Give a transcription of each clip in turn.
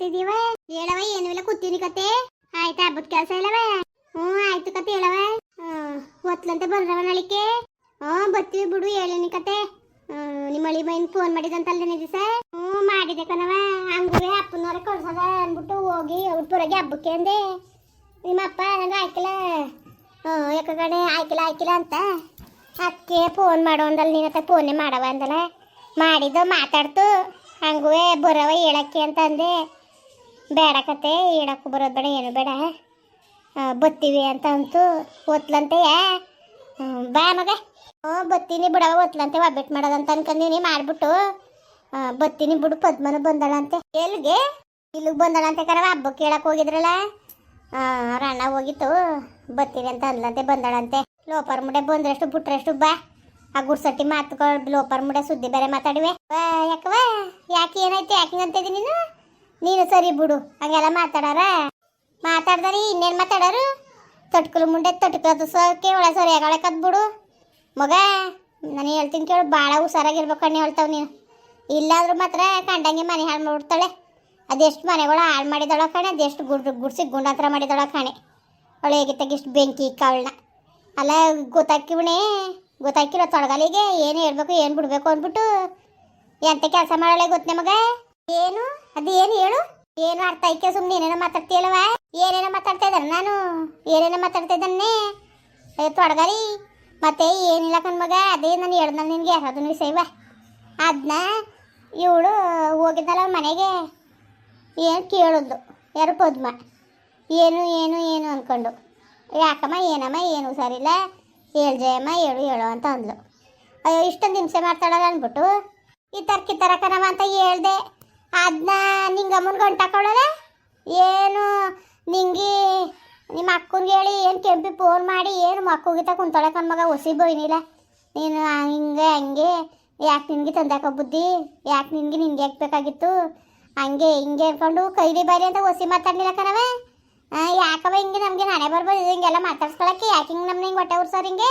ಮಾಡ್ತಿದೀವ ಹೇಳವ ಏನು ಇಲ್ಲ, ಕೂತೀನಿ ಕತೆ. ಆಯ್ತಾ, ಹಬ್ಬದ ಕೆಲಸ ಇಲ್ಲವ? ಹ್ಞೂ, ಆಯ್ತು ಕತೆ ಹೇಳವ ಹೊತ್ಲಂತೆ ಬರ್ರವ ನಳಿಕೆ ಹ್ಞೂ, ಬರ್ತೀವಿ ಬಿಡು, ಹೇಳಿನಿ ಕತೆ. ನಿಮ್ಮ ಅಳಿ ಬೈನ್ ಫೋನ್ ಮಾಡಿದಂತಲ್ಲ ದಿವಸ? ಹ್ಞೂ, ಮಾಡಿದೆ ಕಣವ ಹಂಗುವೆ, ಅಪ್ಪನವ್ರೆ ಕಳ್ಸದ ಅಂದ್ಬಿಟ್ಟು ಹೋಗಿ ಹೊರಗೆ ಹಬ್ಬಕ್ಕೆ ಅಂದೆ. ನಿಮ್ಮ ಅಪ್ಪ ನಂಗೆ ಆಯ್ಕಿಲ್ಲ. ಹ್ಞೂ, ಯಾಕ ಕಡೆ ಆಯ್ಕಿಲ್ಲ ಆಯ್ಕಿಲ್ಲ ಅಂತ. ಅದಕ್ಕೆ ಫೋನ್ ಮಾಡೋ ಅಂದಲ್ಲ ನೀನತ್ತ ಫೋನೇ ಮಾಡವ ಅಂದಲ್ಲ ಮಾಡಿದ್ದು, ಮಾತಾಡ್ತು. ಹಂಗುವೆ ಬರವ ಹೇಳಕ್ಕೆ ಅಂತ ಅಂದೆ. ಬೇಡ ಕತೆ ಹೇಳಕ್ಕೂ ಬರೋದು ಬೇಡ, ಏನು ಬೇಡ. ಬತ್ತೀವಿ ಅಂತ ಅಂತೂ ಓದ್ಲಂತೆಯ ಬಾ ಮಗ. ಬತ್ತೀನಿ ಬಿಡವ ಓದ್ಲಂತೆ ಒಬ್ಬಟ್ಟು ಮಾಡೋದಂತ ಅನ್ಕೊಂಡಿನಿ ಮಾಡ್ಬಿಟ್ಟು. ಬತ್ತೀನಿ ಬಿಡು, ಪದ್ಮನು ಬಂದಳಂತೆ. ಎಲ್ಲಿಗೆ ಇಲ್ಲಿಗೆ ಬಂದಳಂತೆ ಕರವ ಹಬ್ಬಕ್ಕೆ ಹೇಳಕ್ ಹೋಗಿದ್ರಲ್ಲ? ರಾಣ ಹೋಗಿತ್ತು. ಬತ್ತೀನಿ ಅಂತ ಅಂದ್ಲಂತೆ, ಬಂದಳಂತೆ. ಲೋಪರ್ ಮುಡೆ ಬಂದ್ರಷ್ಟು ಬಿಟ್ರಷ್ಟು ಬಾ. ಆ ಗುಡ್ಸಟ್ಟಿ ಮಾತುಗಳು, ಲೋಪರ್ ಮುಡೆ ಸುದ್ದಿ ಬೇರೆ ಮಾತಾಡಿವೆ. ಯಾಕವ ಯಾಕೆ ಏನಾಯ್ತು ಯಾಕೆ ಅಂತಿದ್ದೀನಿ ನೀನು? ನೀನು ಸರಿ ಬಿಡು. ಹಂಗೆಲ್ಲ ಮಾತಾಡಾರ? ಮಾತಾಡ್ದಾರಿ ಇನ್ನೇನು ಮಾತಾಡೋರು? ತೊಟ್ಕಲು ಮುಂಡೆ ತಟ್ಕದು ಸೋಕೆ ಒಳ ಸರಿ ಕದ್ ಬಿಡು ಮಗ, ನಾನು ಹೇಳ್ತೀನಿ ಕೇಳು ಭಾಳ ಹುಷಾರಾಗಿರ್ಬೇಕು ಕಣ್ಣು ಹೇಳ್ತಾವ ನೀನು. ಇಲ್ಲಾದರೂ ಮಾತ್ರ ಕಂಡಂಗೆ ಮನೆ ಹಾಳು ಮಾಡ್ಬಿಡ್ತಾಳೆ. ಅದೆಷ್ಟು ಮನೆಗಳು ಹಾಳು ಮಾಡಿದಳ ಕಣೆ, ಅದೆಷ್ಟು ಗುಡ್ ಗುಡ್ಸಿ ಗುಂಡಾಂತರ ಮಾಡಿದಳ ಕಣೆ. ಅವಳು ಹೇಗಿತ್ತಾಗ ಇಷ್ಟು ಬೆಂಕಿ ಇಕ್ಕ ಅವಳನ್ನ ಅಲ್ಲ ಗೊತ್ತಾಕಿವಣೆ ಗೊತ್ತಾಕಿರೋ ತೊಡಗಲಿಗೆ ಏನು ಹೇಳ್ಬೇಕು, ಏನು ಬಿಡಬೇಕು ಅಂದ್ಬಿಟ್ಟು ಎಂತ ಕೆಲಸ ಮಾಡೋಳೆ ಗೊತ್ತೇ ಮಗ? ಏನು? ಅದು ಏನು ಹೇಳು? ಏನು ಅರ್ಥ ಐಕೆ ಸುಮ್ಮನೆ ಏನೇನೋ ಮಾತಾಡ್ತೀಯಲ್ಲವ? ಏನೇನೋ ಮಾತಾಡ್ತಾ ಇದ್ದಾರೆ ನಾನು? ಏನೇನೋ ಮಾತಾಡ್ತಾ ಇದ್ದಾನೆ? ತೊಡಗಲಿ. ಮತ್ತೆ ಏನಿಲ್ಲ ಕಣ್ ಮಗ, ಅದೇ ನಾನು ಹೇಳ್ದಲ್ಲ ನಿನಗೆ, ಅದನ್ನ ವಿಷಯವ. ಅದನ್ನ ಇವಳು ಹೋಗಿದ್ದಲ್ಲ ಮನೆಗೆ. ಏನು ಕೇಳೋದು? ಯಾರು ಪದ್ಮ? ಏನು ಏನು ಏನು ಅಂದ್ಕೊಂಡು ಯಾಕಮ್ಮ, ಏನಮ್ಮ, ಏನು ಸರಿಲ್ಲ ಹೇಳು ಜಯಮ್ಮ, ಹೇಳು ಹೇಳು ಅಂತ ಅಂದ್ಲು. ಅಯ್ಯೋ, ಇಷ್ಟೊಂದು ಹಿಂಸೆ ಮಾಡ್ತಾಳಲ್ಲ ಅಂದ್ಬಿಟ್ಟು. ಈ ಕಿತ್ತರ ತರಕನವ ಅಂತ ಹೇಳ್ದೆ. ಅದನ್ನ ನಿಂಗೆ ನಿಂಗಮ್ಮನ ಗಂಟಾಕೊಳ್ಳಲ್ಲ ಏನು, ನಿಂಗೆ ನಿಮ್ಮ ಅಕ್ಕನಿಗೆ ಹೇಳಿ ಏನು ಕೆಂಪಿ ಫೋನ್ ಮಾಡಿ ಏನು ಮಕ್ಕಳಿಗಿತ ಕುಂತಾಳೆ ಮಗ ಹೊಸಿ ಬೋಯಿನಿಲ್ಲ ನೀನು ಹಿಂಗೆ ಹಂಗೆ, ಯಾಕೆ ನಿನಗೆ ತಂದಾಕ ಬುದ್ಧಿ ಯಾಕೆ ನಿನಗೆ ನಿನ್ಗೆ ಯಾಕೆ ಬೇಕಾಗಿತ್ತು? ಹಂಗೆ ಹಿಂಗೆ ಅನ್ಕೊಂಡು ಕೈಲಿ ಬಾರಿ ಅಂತ ಹೊಸಿ ಮಾತಾಡ್ಲಿಲ್ಲ ಕಣವೆ ಯಾಕವ ಹಿಂಗೆ ನಮಗೆ ನಾನೇ ಬರ್ಬೋದು, ಹಿಂಗೆಲ್ಲ ಮಾತಾಡ್ಸ್ಕೊಳಕ್ಕೆ? ಯಾಕೆ ಹಿಂಗೆ ನಮ್ಗೆ ಹಿಂಗೆ ಹೊಟ್ಟೆ ಉರ್ಸೋರು ಹಿಂಗೆ?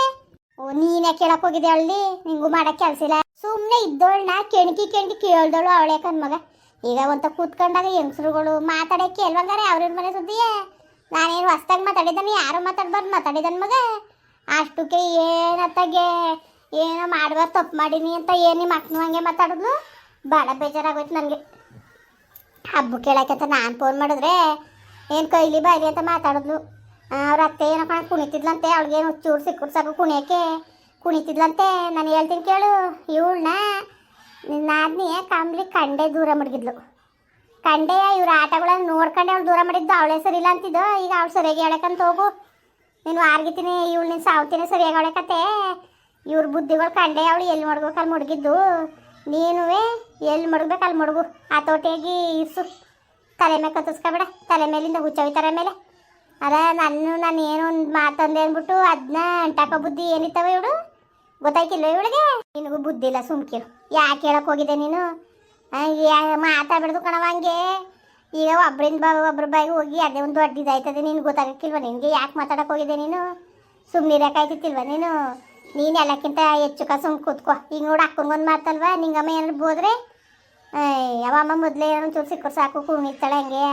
ಓ, ನೀನೇ ಕೇಳಕ್ಕೆ ಹೋಗಿದ್ದೆ ಅಳ್ಳಿ ನಿಂಗೂ ಮಾಡೋಕ್ಕೆ ಕೆಲಸ ಇಲ್ಲ. ಸುಮ್ಮನೆ ಇದ್ದೋಳ್ನ, ಕೆಣಕಿ ಕೆಣಕಿ ಕೇಳ್ದೋಳು ಅವಳೆ ಕಣ್ಮಗ. ಈಗ ಒಂತ ಕೂತ್ಕೊಂಡಾಗ ಹೆಂಗಸ್ರುಗಳು ಮಾತಾಡಕ್ಕೆ ಎಲ್ವಂಗಾರೆ ಅವ್ರ ಮನೆ ಸುದ್ದಿಯೇ? ನಾನೇನು ಹೊಸ್ದಾಗಿ ಮಾತಾಡಿದ್ದಾನೆ, ಯಾರು ಮಾತಾಡ್ಬಾರ್ದು ಮಾತಾಡಿದನ್ ಮಗ? ಅಷ್ಟಕ್ಕೆ ಏನತ್ತಾಗೆ? ಏನೋ ಮಾಡ್ಬಾರ್ದು ತಪ್ಪು ಮಾಡೀನಿ ಅಂತ ಏನು ನಿಮ್ಮ ಅಕ್ಕನೂ ಹಂಗೆ ಮಾತಾಡಿದ್ಲು? ಭಾಳ ಬೇಜಾರಾಗೋಯ್ತು ನನಗೆ. ಹಬ್ಬ ಕೇಳಕ್ಕೆ ಅಂತ ನಾನು ಫೋನ್ ಮಾಡಿದ್ರೆ ಏನು ಕೈಲಿ ಬಾಯ್ಲಿ ಅಂತ ಮಾತಾಡಿದ್ಲು. ಅವ್ರ ಅತ್ತೆ ಏನೋ ಕಣ ಕುಣಿತಿದ್ಲಂತೆ ಏನು ಚೂರು ಸಿಕ್ಕಿಡ್ಸಾಕು ಸಾಕು ಕುಣಿತಿದ್ಲಂತೆ, ನಾನು ಹೇಳ್ತೀನಿ ಕೇಳು, ಇವಳನ್ನ ನಾದ್ನಿ ಕಾಂಬ್ಲಿ ಕಂಡೆ ದೂರ ಮಡಗಿದ್ಲು ಕಂಡೆಯ ಇವ್ರ ಆಟಗಳನ್ನ ನೋಡ್ಕೊಂಡೆ ಅವ್ಳು ದೂರ ಮಾಡಿದ್ದು, ಅವಳೇ ಸರಿಲ್ಲ ಅಂತಿದ್ದು? ಈಗ ಅವಳು ಸರಿಯಾಗಿ ಹೇಳಕ್ಕಂತ ಹೋಗು. ನೀನು ಆರ್ಗಿತೀನಿ ಇವಳು ನೀನು ಸಾವ್ತೀನಿ ಸರಿಯಾಗಿ ಹೇಳಕತ್ತೆ ಇವ್ರ ಬುದ್ಧಿಗಳು ಕಂಡೆ ಅವಳು ಎಲ್ಲಿ ಮಡ್ಬೇಕು ಅಲ್ಲಿ ಮುಡ್ಗಿದ್ದು. ನೀನುವೇ ಎಲ್ಲಿ ಮಡಗ್ಬೇಕು ಅಲ್ಲಿ ಮಡಗು. ಆ ತೋಟಿಯಾಗಿ ಇರ್ಸು. ತಲೆ ಮೇಲೆ ಕತ್ತಿಸ್ಕೊಬೇಡ ತಲೆ ಮೇಲಿಂದ ಹುಚ್ಚವಿ ತಲೆ ಮೇಲೆ ಅದ ನಾನು ನಾನು ಏನೋ ಒಂದು ಮಾತಂದೆ ಅಂದ್ಬಿಟ್ಟು ಅದನ್ನ ಅಂಟಾಕೋ ಬುದ್ಧಿ ಏನಿತ್ತವ ಇವಳು? ಗೊತ್ತಾಯ್ಕಿಲ್ಲ ಇವಳಿಗೆ? ನಿನಗೂ ಬುದ್ಧಿ ಇಲ್ಲ ಸುಮ್ಕಿರು ಯಾಕೆ ಹೇಳಕ್ ಹೋಗಿದೆ ನೀನು? ಮಾತಾಡ್ಬಿಡ್ದು ಕಣವ ಹಂಗೆ. ಈಗ ಒಬ್ಬರಿಂದ ಬಾ, ಒಬ್ರ ಬಾಯಿಗೆ ಹೋಗಿ ಅದೇ ಒಂದು ದೊಡ್ಡ ಇದಾಯ್ತದೆ ನಿನ್ಗೆ ಗೊತ್ತಾಗಕ್ಕಿಲ್ವ? ನಿನಗೆ ಯಾಕೆ ಮಾತಾಡಕ್ಕೆ ಹೋಗಿದೆ ನೀನು? ಸುಮ್ಮನಿರಕ್ಕಾಯ್ತಿತ್ತಿಲ್ವ ನೀನು? ನೀನು ಎಲ್ಲಕ್ಕಿಂತ ಹೆಚ್ಚು ಸುಮ್ ಕೂತ್ಕೋ. ಈಗ ನೋಡಿ ಅಕ್ಕಂಗೊಂದು ಮಾತಲ್ವ? ನಿಂಗಮ್ಮ ಏನಾದ್ರು ಬೋದ್ರೆ ಯಾವಮ್ಮ ಮೊದಲೇ ಏನೋ ಚೂರು ಸಿಕ್ಕರು ಸಾಕು ಕುಣಿತಾಳೆ ಹಂಗೆ.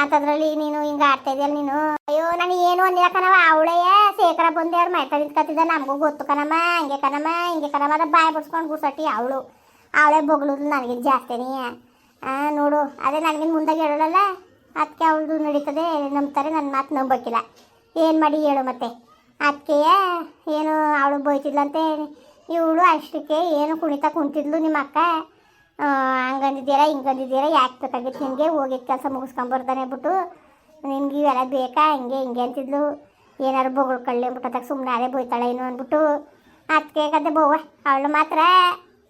ಅಂತದ್ರಲ್ಲಿ ನೀನು ಹಿಂಗೆ ಆಡ್ತಾ ಇದೆಯಲ್ಲ ನೀನು? ಅಯ್ಯೋ, ನಾನು ಏನು ಅಂದಿಲ್ಲ ಕಣವ ಅವಳೇ ಶೇಖರ ಬಂದೆ ಅವ್ರು ಮೈತಾ ನಿಂತ್ಕೊತಿದ್ದ ನಮಗೂ ಗೊತ್ತು ಕಣಮ್ಮ. ಹಿಂಗೆ ಕಣಮ್ಮ ಹಿಂಗೆ ಕಣಮ್ಮ ಅದ ಬಾಯಿ ಬಿಡ್ಸ್ಕೊಂಡು ಗುಡ್ಸಟ್ಟಿ ಅವಳು. ಅವಳೇ ಬೊಗಳುದು ನನಗಿನ್ ಜಾಸ್ತಿನಿ. ನೋಡು, ಅದೇ ನನಗಿನ್ ಮುಂದಾಗಿ ಹೇಳೋಳಲ್ಲ? ಅದಕ್ಕೆ ಅವಳದು ನಡೀತದೆ. ನಂಬ್ತಾರೆ ನನ್ನ ಮಾತು ನಂಬಕ್ಕಿಲ್ಲ. ಏನು ಮಾಡಿ ಹೇಳು ಮತ್ತೆ? ಅದಕ್ಕೆ ಏನು, ಅವಳು ಬೈತಿದ್ಲಂತೆ ಇವಳು ಅಷ್ಟಕ್ಕೆ ಏನು ಕುಣಿತಾ ಕುಂತಿದ್ಲು ನಿಮ್ಮ ಅಕ್ಕ ಹಂಗಂದಿದ್ದೀರಾ, ಹಿಂಗಂದಿದ್ದೀರಾ, ಯಾಕೆ ಬೇಕಾಗಿತ್ತು ನಿಮಗೆ ಹೋಗಿ ಕೆಲಸ ಮುಗಿಸ್ಕೊಂಬರ್ತಾನೆ ಬಿಟ್ಟು ನಿಮ್ಗೆ ಇವೆಲ್ಲ ಬೇಕಾ, ಹಿಂಗೆ ಹಿಂಗೆ ಅಂತಿದ್ಲು. ಏನಾರು ಬೊಗಳು ಕಳ್ಳಿ ಅಂದ್ಬಿಟ್ಟು ಸುಮ್ಮನೆ ಅದೇ ಬೈತಾಳೆ ಏನು ಅಂದ್ಬಿಟ್ಟು ಅದಕ್ಕೆ ಕತೆ ಬೋವ ಅವಳು ಮಾತ್ರ,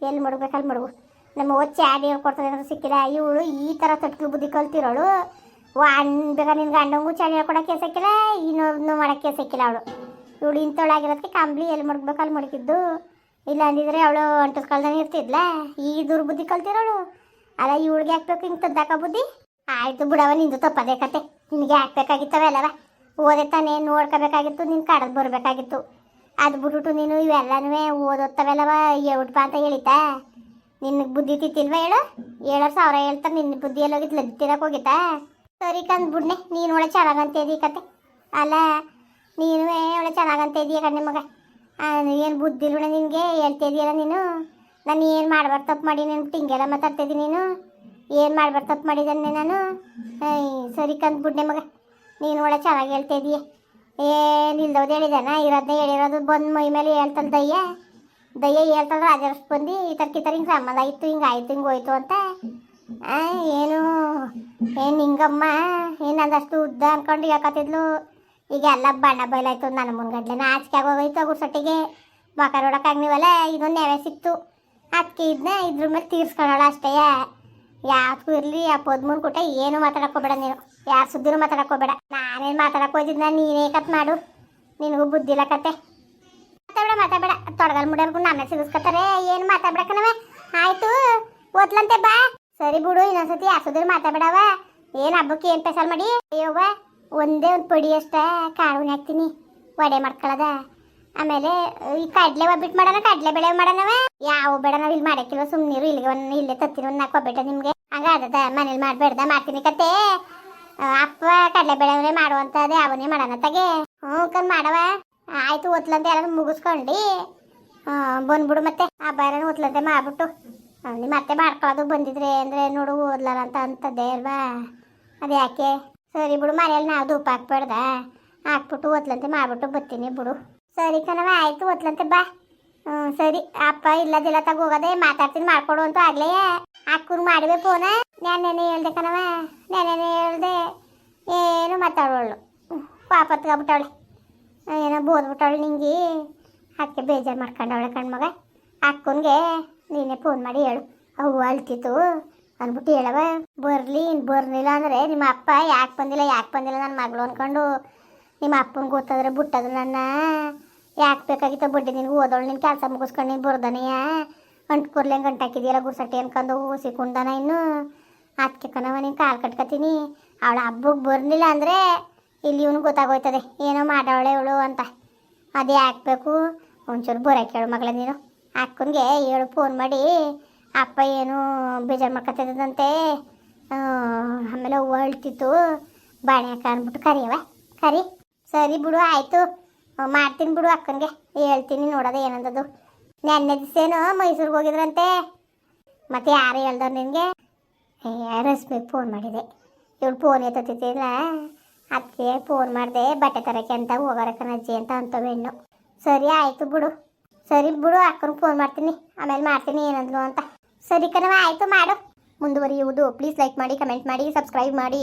ಎಲ್ಲಿ ಮಡಗ್ಬೇಕು, ಅಲ್ಲಿ ಮಡಗು. ನಮ್ಮ ಓದ್ ಆಡಿ ಹೇಳ್ಕೊಡ್ತದೆ ಅಂತ ಸಿಕ್ಕಿಲ್ಲ ಇವಳು ಈ ಥರ ತಟ್ಲು ಬುದ್ಧಿ ಕಲ್ತಿರೋಳು. ಬೇಗ ನಿನ್ನ ಗಂಡಂಗೂ ಚಾಡಿ ಹೇಳ್ಕೊಡಕ್ಕೆ ಸಿಕ್ಕಿಲ್ಲ ಇನ್ನೊಂದು ಮಾಡೋಕ್ಕೆ ಸಿಕ್ಕಿಲ್ಲ ಅವಳು. ಇವಳು ಇಂಥವಳಾಗಿರೋದಕ್ಕೆ ಕಂಬ್ಳಿ ಎಲ್ಲಿ ಮಡಗ್ಬೇಕು, ಅಲ್ಲಿ ಮಡಗಿದ್ದು. ಇಲ್ಲ ಅಂದಿದ್ರೆ ಅವಳು ಅಂಟಸ್ ಕಳ್ದಂಗೆ ಇರ್ತಿದ್ಲ? ಈ ದುರ್ಬುದ್ಧಿ ಕಲ್ತಿರೋಳು ಅಲ್ಲ, ಇವಳಿಗೆ ಹಾಕ್ಬೇಕು ಹಿಂಗೆ ತದ್ದಾಕ ಬುದ್ಧಿ? ಆಯ್ತು ಬಿಡವ ನಿಂದು ತಪ್ಪದೇ ಕತೆ. ನಿನಗೆ ಹಾಕ್ಬೇಕಾಗಿತ್ತವೆ ಅಲ್ಲವ? ಓದೆ ತಾನೇ ನೋಡ್ಕೋಬೇಕಾಗಿತ್ತು ನಿನ್ನ ಕಡದ್ ಬರಬೇಕಾಗಿತ್ತು. ಅದು ಬಿಟ್ಬಿಟ್ಟು ನೀನು ಇವೆಲ್ಲನೂ ಓದೋತ್ತವೆಲ್ಲವ ಎವ್ಡ್ಪ ಅಂತ ಹೇಳಿತಾ ನಿನ್ನ ಬುದ್ಧಿ ತಿತ್ತಿಲ್ವಾ ಹೇಳು? ಏಳು ಸಾವಿರ ಹೇಳ್ತಾರೆ ನಿನ್ನ ಬುದ್ಧಿ ಎಲ್ಲ ಹೋಗಿತ್ತು ಲದ್ದಿ ತಿನ್ನಕ್ಕೆ ಹೋಗಿತ್ತಾ ಸರಿ ಕಂದ್ ಬಿಡ್ನೆ, ನೀನು ಒಳ್ಳೆ ಚೆನ್ನಾಗಂತ ಇದೀ ಕತೆ. ಅಲ್ಲ ನೀನು ಒಳ್ಳೆ ಚೆನ್ನಾಗಂತ ಇದೀಯ ಕಣ್ಣೆ ಮಗ? ಏನು ಬುದ್ಧಿ ನಿನಗೆ? ಹೇಳ್ತಾ ನೀನು? ನಾನು ಏನು ಮಾಡ್ಬಾರ್ದು? ತಪ್ಪು ಮಾಡಿ ನೀನು ಹಿಂಗೆಲ್ಲ ಮಾತಾಡ್ತಿದ್ದೀನಿ ನೀನು? ಏನು ಮಾಡ್ಬಾರ್ದು? ತಪ್ಪು ಮಾಡಿದ್ದಾನೆ ನಾನು ಸರಿ ಕಂದ್ ಬಿಡ್ನೆ ಮಗ. ನೀನು ಒಳ್ಳೆ ಚೆನ್ನಾಗಿ ಹೇಳ್ತಾ ಇದೀಯ. ಏನು ಇಲ್ದವ್ದು ಹೇಳಿದಾನ? ಇರೋದನ್ನ ಹೇಳಿರೋದು ಬಂದು ಮೈ ಮೇಲೆ ಹೇಳ್ತಾನೆ ದಯ್ಯ. ದಯ್ಯ ಹೇಳ್ತಾಳೆ ರಾಜರಷ್ಟು ಬಂದು ಈ ಥರ ಕಿತ್ತರ ಹಿಂಗೆ ಸಂಬಂಧ ಆಯಿತು, ಹಿಂಗೆ ಆಯ್ತು, ಹಿಂಗೆ ಹೋಯ್ತು ಅಂತ. ಏನು? ಏನು ಹಿಂಗಮ್ಮ ಏನು ಅಂದಷ್ಟು ಉದ್ದ ಅಂದ್ಕೊಂಡು ಯಾಕತ್ತಿದ್ಲು ಈಗ ಎಲ್ಲ ಬಣ್ಣ ಬಯಲಾಯ್ತು ನನ್ನ ಮುನ್ಗಡ್ಲೆ ನಾಚಿಕೆ ಆಗೋಗೈತು ಗುಡ್ಸಟ್ಟಿಗೆ. ಬಾಕ ನೋಡೋಕ್ಕಾಗ್ನಿವಲ್ಲ ಇದೊಂದು ನೆವೆ ಸಿಕ್ತು. ಅದಕ್ಕೆ ಇದನ್ನ ಇದ್ರ ಮೇಲೆ ತೀರ್ಸ್ಕೊಳ್ಳೋಣ ಅಷ್ಟೇ. ಯಾವ್ದಕ್ಕೂ ಇರಲಿ, ಆ ಪದ್ಮೂರು ಕೂಟ ಏನು ಮಾತಾಡಕ್ಕೋಬೇಡ ನೀನು. ಯಾರು ಸುದ್ದಿನೂ ಮಾತಾಡಕ್ಕೋಬೇಡ. ನಾನೇನು ಹೋಗಿದ್ನ ನೀನೇ ಕತ್ ಮಾಡು. ನಿನಗೂ ಬುದ್ಧಿ ಇಲ್ಲ ಕತೆ. ಮಾತಾಡಬೇಡ ಮಾತಾಡಬೇಡ. ತೊಡಗಲ್ ಮುಡಿಯೋರ್ಗು ನನ್ನ ಸಿಗಿಸ್ಕೊತಾರೆ. ಏನು ಮಾತಾಡ್ಬೇಕನವ ಆಯ್ತು, ಓದ್ಲಂತೆ ಬಾ. ಸರಿ ಬಿಡು, ಇನ್ನೊಂದ್ಸತಿ ಯಾಸುದ್ರ ಮಾತಾಡ್ಬೇಡವ ಏನು ಹಬ್ಬಕ್ಕೆ ಏನು ಸ್ಪೆಷಲ್ ಮಾಡಿ? ಅಯ್ಯವ್ವ. ಒಂದೇ ಒಂದು ಪಡಿ ಅಷ್ಟೇ ಕಾಳು ಹಾಕ್ತೀನಿ. ವಡೆ ಮಾಡ್ಕೊಳ್ಳೋದ ಆಮೇಲೆ, ಈ ಕಡ್ಲೆ ಒಬ್ಬಿಟ್ಟು ಮಾಡೋಣ, ಕಡ್ಲೆ ಬೆಳೆ ಮಾಡೋಣವ? ಯಾವ ಬೇಡ, ನಾವು ಇಲ್ಲಿ ಮಾಡಕ್ಕಿಲ್ವ ಸುಮ್ಮನಿರು ಇಲ್ಲಿಗೆ ಒಂದು, ಇಲ್ಲೇ ತತ್ತಿನ ಒಂದು ನಾಲ್ಕು ಒಬ್ಬಿಟ್ಟ ನಿಮಗೆ. ಹಂಗಾದ ಮನೇಲಿ ಮಾಡಬೇಡ್ದ, ಮಾಡ್ತೀನಿ ಕತೆ. ಅಪ್ಪ ಕಡಲೆ ಬೇಳೆ ಮಾಡುವಂಥದ್ದು ಅವನೇ ಮಾಡೋಣ ತಗೆ. ಹ್ಞೂ ಕಂದು ಮಾಡವ. ಆಯಿತು ಒತ್ಲಂತೆ ಎಲ್ಲ ಮುಗಿಸ್ಕೊಂಡು. ಬಂದ್ಬಿಡು ಮತ್ತೆ. ಆ ಬಾರನ ಓದ್ಲಂತೆ ಮಾಡ್ಬಿಟ್ಟು. ಮತ್ತೆ ಮಾಡ್ಕೊಳ್ಳೋದು ಬಂದಿದ್ರೆ ಅಂದರೆ ನೋಡು ಓದ್ಲಾರ ಅಂತ ಅಂತದ್ದೇ ಅಲ್ವಾ ಅದು ಯಾಕೆ ಸರಿ ಬಿಡು ಮನೇಲಿ ನಾವು ಧೂಪ ಹಾಕ್ಬೇಡ್ದ. ಹಾಕ್ಬಿಟ್ಟು ಒತ್ಲಂತೆ ಮಾಡ್ಬಿಟ್ಟು ಬರ್ತೀನಿ ಬಿಡು. ಸರಿ ಕಣವ ಆಯಿತು ಒತ್ಲಂತೆ ಬಾ. ಹ್ಞೂ ಸರಿ, ಅಪ್ಪ ಇಲ್ಲದಿಲ್ಲ ತಗೋಗದೆ ಮಾತಾಡ್ತೀನಿ, ಮಾಡ್ಕೊಡು ಅಂತ ಆಗ್ಲೇ. ಅಕ್ಕನ ಮಾಡಿವೆ ಫೋನ ನೆನ್ನೆನೆ ಹೇಳ್ದೆ ಕಣವ ನೆನ್ನೆನೆ ಹೇಳ್ದೆ. ಏನು ಮಾತಾಡೋಳು. ಪಾಪತ್ಗಾಬಿಟ್ಟವಳೆ ಏನೋ ಬೋದ್ಬಿಟ್ಟವಳು ನಿಂಗೆ. ಅಕ್ಕ ಬೇಜಾರು ಮಾಡ್ಕೊಂಡವಳೆ ಕಣ್ಮಗ. ಅಕ್ಕನಿಗೆ ನೀನೇ ಫೋನ್ ಮಾಡಿ ಹೇಳು. ಅವು ಅಳ್ತಿತ್ತು. ಅಂದ್ಬಿಟ್ಟು ಹೇಳವ ಬರ್ಲಿ ಬರ್ಲಿಲ್ಲ ಅಂದರೆ ನಿಮ್ಮ ಅಪ್ಪ ಯಾಕೆ ಬಂದಿಲ್ಲ ಯಾಕೆ ಬಂದಿಲ್ಲ ನನ್ನ ಮಗಳು ಅಂದ್ಕೊಂಡು ನಿಮ್ಮ ಅಪ್ಪನ ಗೊತ್ತಾದ್ರೆ ಬಿಟ್ಟದು ನನ್ನ. ಯಾಕೆ ಬೇಕಾಗಿತ್ತು ಬಡ್ಡಿ ನಿನ್ಗೆ ಓದೋಳು ನಿನ್ನ ಕೆಲಸ ಮುಗಿಸ್ಕೊಂಡು ನೀನು ಬರ್ದನೆಯ? ಗಂಟು ಕೊರ್ಲೆ ಗಂಟು ಹಾಕಿದೆಯಲ್ಲ ಗುರ್ಸಟ್ಟಿ ಅನ್ಕೊಂಡು ಕುಂದನ ಇನ್ನು. ಅದಕ್ಕೆ ಕಣವ ನೀನು ಕಾಲು ಕಟ್ಕೊತೀನಿ. ಅವಳ ಹಬ್ಬಕ್ಕೆ ಬರ್ಲಿಲ್ಲ ಅಂದರೆ ಇಲ್ಲಿ ಇವನು ಗೊತ್ತಾಗೋಯ್ತದೆ, ಏನೋ ಮಾಡವಳೆ ಇವಳು ಅಂತ. ಅದೇ ಹಾಕ್ಬೇಕು ಒಂಚೂರು ಬರೋಕೆ ಹೇಳು ಮಗಳ ನೀನು. ಅಕ್ಕನಿಗೆ ಹೇಳು ಫೋನ್ ಮಾಡಿ. ಅಪ್ಪ ಏನು ಬೇಜಾರು ಮಾಡ್ಕೊತಿದ್ದಂತೆ ಆಮೇಲೆ ಹೊಳ್ತಿತ್ತು ಅಕ್ಕ ಅಂದ್ಬಿಟ್ಟು ಕರಿಯವ ಕರಿ. ಸರಿ ಬಿಡು, ಆಯಿತು. ಮಾಡ್ತೀನಿ ಬಿಡು ಅಕ್ಕನಿಗೆ. ಹೇಳ್ತೀನಿ ನೋಡೋದು ಏನಂದದು ನೆನ್ನೆ ದಿವಸೇನು ಮೈಸೂರಿಗೆ ಹೋಗಿದ್ರಂತೆ. ಮತ್ತೆ ಯಾರು ಹೇಳ್ದವ್ರು ನಿನಗೆ? ರಶ್ಮಿಗೆ ಫೋನ್ ಮಾಡಿದೆ. ಇವಳು ಫೋನ್ ಎತ್ತತ್ತಿಲ್ಲ ಅದಕ್ಕೆ ಫೋನ್ ಮಾಡಿದೆ, ಬಟ್ಟೆ ತರಕ್ಕೆ ಅಂತ ಹೋಗೋರಕ್ಕನ ಅಜ್ಜಿ ಅಂತ ಅಂತವೆ ಹೆಣ್ಣು. ಸರಿ, ಆಯಿತು ಬಿಡು. ಸರಿ ಬಿಡು, ಅಕ್ಕನಿಗೆ ಫೋನ್ ಮಾಡ್ತೀನಿ. ಆಮೇಲೆ ಮಾಡ್ತೀನಿ ಏನಂದ್ಲು ಅಂತ. ಸರಿ ಕಣವ ಆಯಿತು ಮಾಡು. ಮುಂದುವರಿಯುವುದು. ಪ್ಲೀಸ್ ಲೈಕ್ ಮಾಡಿ ಕಮೆಂಟ್ ಮಾಡಿ ಸಬ್ಸ್ಕ್ರೈಬ್ ಮಾಡಿ.